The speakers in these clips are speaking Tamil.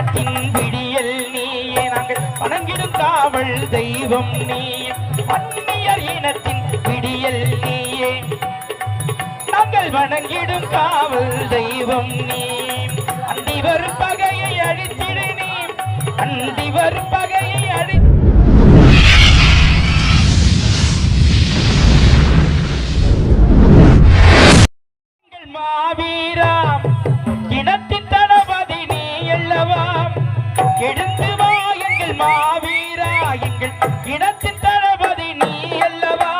இனத்தின் விடியல் நீயே நாங்கள் வணங்கிடும் காவல் தெய்வம் நீயே அந்நியர் இனத்தின் விடியல் நீயே நாங்கள் வணங்கிடும் காவல் தெய்வம் நீ. அந்திவர் பகையை அழித்திடு நீ. அந்திவர் பகையை அழி எங்கள் மாவீரா இனத்தின் அல்லவா எழுந்து வா எங்கள் மாவீரா எங்கள் இனத்தின் தளபதி நீ அல்லவா?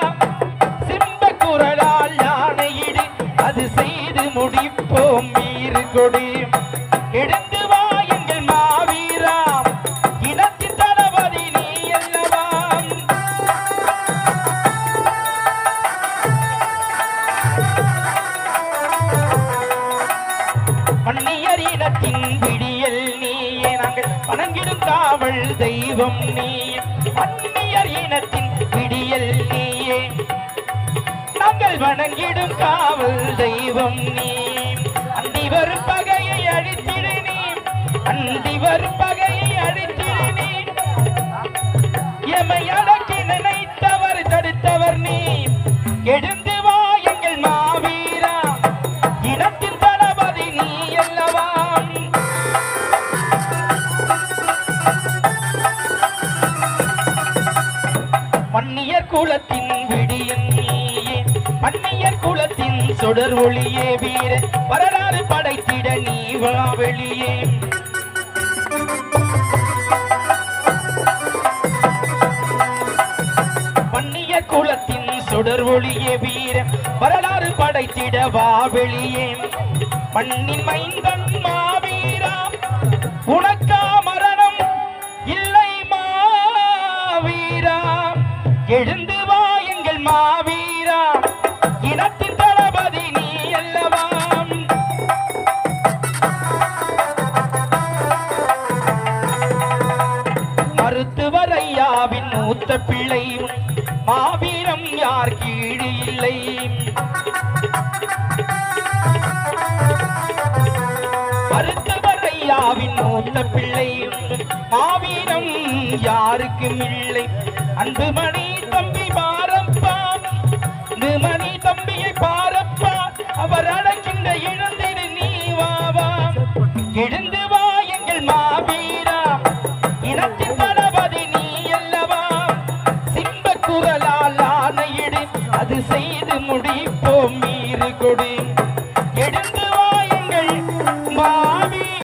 சிம்ப குரலால் யானையிடு அது செய்து முடிப்போம் மீறு கொடி. காவல் தெய்வம் நீயே அந்நியர் இனத்தின் பிடியல் நீயே. நாங்கள் வணங்கிடும் காவல் தெய்வம் நீ. அந்திவர் பகையை அழித்திடு நீ. அந்திவர் பகையை மன்னியர் குலத்தின் விடியும் நீயே மன்னியர் குலத்தின் சுடர் ஒளியே வீர வரலாறு படைத்திட நீ வா வெளியே. மன்னிய குலத்தின் சுடர் ஒளியே வீர வரலாறு படைத்திட வா வெளியே. மண்ணின் மைந்தன் மாவீரா எழுந்து வா எங்கள் மாவீரா. இனத்தின் தளபதி நீ அல்லவாம் மருத்துவர் ஐயாவின் மூத்த பிள்ளை. மாவீரம் யார் கீழ் இல்லை. மருத்துவர் மூத்த பிள்ளை. மாவீரம் யாருக்கும் இல்லை. அன்பு மணி தம்பி பாரப்பா அன்புமணி தம்பியை பாரப்பா அவர் அழைக்கின்ற இழந்திரு நீ வாவா எழுந்து வா எங்கள் மாவீரா இனத்தின் தளபதி நீ அல்லவா? சிம்ப குரலால் ஆணையிடு. அது செய்து முடிப்போம் மீறு கொடு.